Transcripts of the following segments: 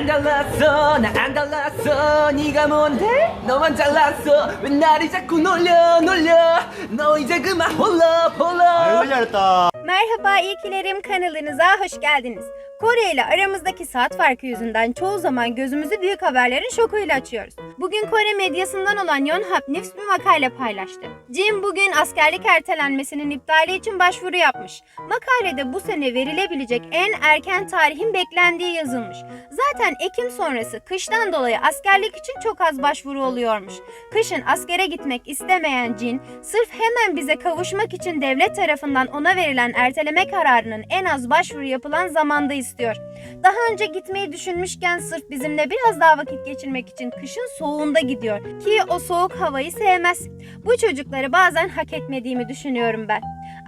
안 달랐어 나 안 달랐어 네가 뭔데? 너만 잘났어 왜 나를 자꾸 놀려 놀려? 너 이제 그만 홀라 홀라 Ayrı yarıta. Merhaba ilkilerim kanalınıza hoş geldiniz. Kore ile aramızdaki saat farkı yüzünden çoğu zaman gözümüzü büyük haberlerin şokuyla açıyoruz. Bugün Kore medyasından olan Yonhap News bir makale paylaştı. Jim bugün askerlik ertelenmesinin iptali için başvuru yapmış. Makalede bu sene verilebilecek en erken tarihin beklendiği yazılmış. Zaten Ekim sonrası kıştan dolayı askerlik için çok az başvuru oluyormuş. Kışın askere gitmek istemeyen Jin, sırf hemen bize kavuşmak için devlet tarafından ona verilen erteleme kararının en az başvuru yapılan zamanda istiyor. Daha önce gitmeyi düşünmüşken sırf bizimle biraz daha vakit geçirmek için kışın soğuğunda gidiyor ki o soğuk havayı sevmez. Bu çocukları bazen hak etmediğimi düşünüyorum ben.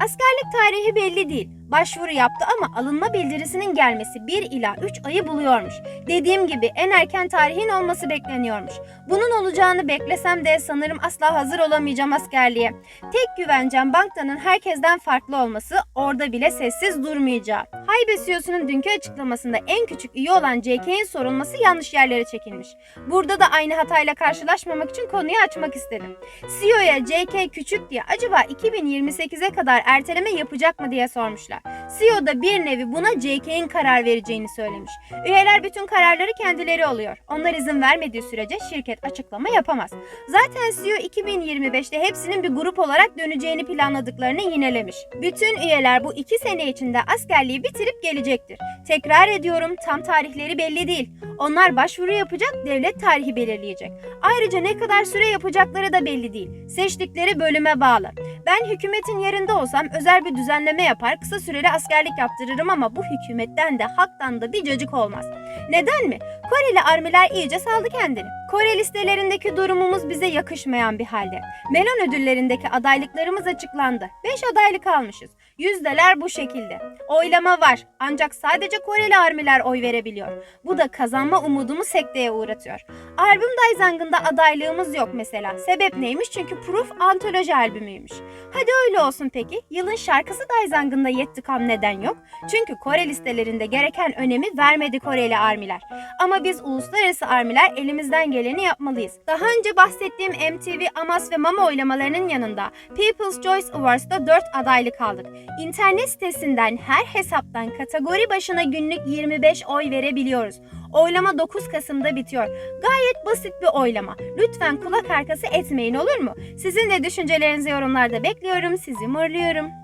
Askerlik tarihi belli değil. Başvuru yaptı ama alınma bildirisinin gelmesi 1 ila 3 ayı buluyormuş. Dediğim gibi en erken tarihin olması bekleniyormuş. Bunun olacağını beklesem de sanırım asla hazır olamayacağım askerliğe. Tek güvencem banktanın herkesten farklı olması, orada bile sessiz durmayacağı. Haybe CEO'sunun dünkü açıklamasında en küçük üye olan JK'in sorulması yanlış yerlere çekilmiş. Burada da aynı hatayla karşılaşmamak için konuyu açmak istedim. CEO'ya JK küçük diye acaba 2028'e kadar erteleme yapacak mı diye sormuşlar. CEO da bir nevi buna JK'in karar vereceğini söylemiş. Üyeler bütün kararları kendileri oluyor. Onlar izin vermediği sürece şirket açıklama yapamaz. Zaten CEO 2025'te hepsinin bir grup olarak döneceğini planladıklarını yinelemiş. Bütün üyeler bu iki sene içinde askerliği bitirip gelecektir. Tekrar ediyorum tam tarihleri belli değil. Onlar başvuru yapacak, devlet tarihi belirleyecek. Ayrıca ne kadar süre yapacakları da belli değil. Seçtikleri bölüme bağlı. Ben hükümetin yerinde olsam özel bir düzenleme yapar, kısa süreli askerlik yaptırırım ama bu hükümetten de halktan da bir cacık olmaz. Neden mi? Koreli armiler iyice saldı kendini. Kore listelerindeki durumumuz bize yakışmayan bir halde. Melon ödüllerindeki adaylıklarımız açıklandı. 5 adaylık almışız. Yüzdeler bu şekilde. Oylama var ancak sadece Koreli armiler oy verebiliyor. Bu da kazanma umudumu sekteye uğratıyor. Albüm Dayzang'ında adaylığımız yok mesela. Sebep neymiş? Çünkü Proof antoloji albümüymüş. Hadi öyle olsun peki. Yılın şarkısı Dayzang'ında Yettikam neden yok? Çünkü Kore listelerinde gereken önemi vermedi Koreli armiler. Ama biz uluslararası armiler elimizden geleni yapmalıyız. Daha önce bahsettiğim MTV, Amas ve Mama oylamalarının yanında People's Choice Awards'da 4 adaylık aldık. İnternet sitesinden her hesaptan kategori başına günlük 25 oy verebiliyoruz. Oylama 9 Kasım'da bitiyor. Gayet basit bir oylama. Lütfen kulak arkası etmeyin olur mu? Sizin de düşüncelerinizi yorumlarda bekliyorum. Sizi morluyorum.